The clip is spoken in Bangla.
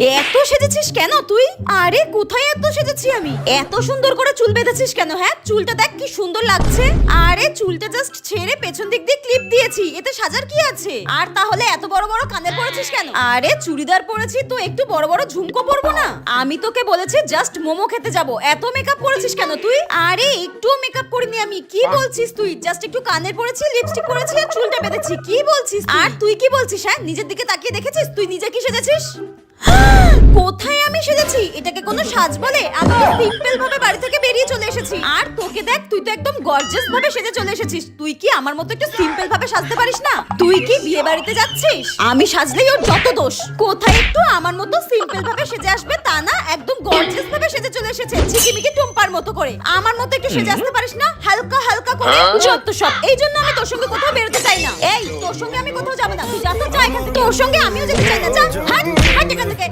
এত সেজেছিস কেন তুই? আরে কোথায় এত সেজেছি আমি? এত সুন্দর করে চুল বেঁধেছিস কেন হ্যাঁ? চুলটা দেখ কি সুন্দর লাগছে। আরে চুলটা জাস্ট ছেড়ে পেছন দিক দিয়ে ক্লিপ দিয়েছি এতে সাজার কি আছে? আর তাহলে এত বড় বড় কানের পরেছিস কেন? আরে চুড়িদার পরেছি তো একটু বড় বড় ঝুমকো পরবো না? আমি তোকে বলেছি জাস্ট মোমো খেতে যাব। এত মেকআপ করেছিস কেন তুই? আরে একটু মেকআপ করিনি আমি। কি বলছিস তুই? জাস্ট একটু কানের পরেছি লিপস্টিক পরেছি আর চুলটা বেঁধেছি। কি বলছিস আর তুই কি বলছিস হ্যাঁ? নিজের দিকে তাকিয়ে দেখেছিস? তুই নিজে কি সেজেছিস? সেজেছি এটাকে কোনো সাজ বলে? আমি সিম্পল ভাবে বাড়ি থেকে বেরিয়ে চলে এসেছি। আর তোকে দেখ তুই তো একদম গর্জিয়াস ভাবে সেজে চলে এসেছিস। তুই কি আমার মতো একটু সিম্পল ভাবে সাজতে পারিস না? তুই কি বিয়ে বাড়িতে যাচ্ছিস? আমি সাজলেই ওর যত দোষ। কোথায় একটু আমার মতো সিম্পল ভাবে সেজে আসবে তা না একদম গর্জিয়াস ভাবে সেজে চলে এসেছে ঝিকিমিকি টুম্পার মতো করে। আমার মতো একটু সেজে আসতে পারিস না? হালকা হালকা করে যত সব। এই জন্য আমি তোর সঙ্গে কোথাও বেরোতে চাই না। এই তোর সঙ্গে আমি কোথাও যাব না। তুই যা তো যা এখান থেকে। তোর সঙ্গে আমিও যেতে চাই না। যা হাট হাট এখান থেকে।